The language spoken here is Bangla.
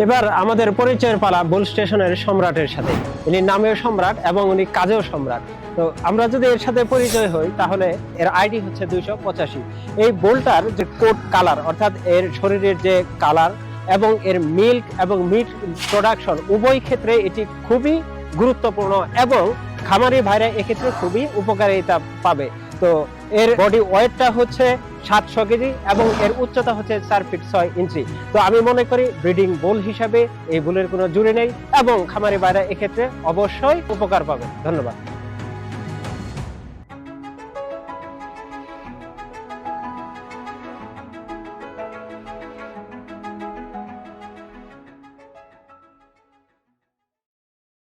এবার আমাদের পরিচয়ের পালা বুল স্টেশনের সম্রাটের সাথে। ইনি নামেও সম্রাট এবং উনি কাজেও সম্রাট। তো আমরা যদি এর সাথে পরিচয় হই, তাহলে এর আইডি হচ্ছে দুইশো পঁচাশি। এই বোলটার যে কোট কালার, অর্থাৎ এর শরীরের যে কালার এবং এর মিল্ক এবং মিট প্রোডাকশন, উভয় ক্ষেত্রে এটি খুবই গুরুত্বপূর্ণ এবং খামারি ভাইরা এক্ষেত্রে খুবই উপকারিতা পাবে। তো এর বডি ওয়েটটা হচ্ছে সাতশো কেজি এবং এর উচ্চতা হচ্ছে চার ফিট ছয় ইঞ্চি। তো আমি মনে করি ব্রিডিং বোল হিসাবে এই বুলের কোনো জুড়ে নেই এবং খামারি বাইরা এক্ষেত্রে অবশ্যই উপকার পাবে। ধন্যবাদ।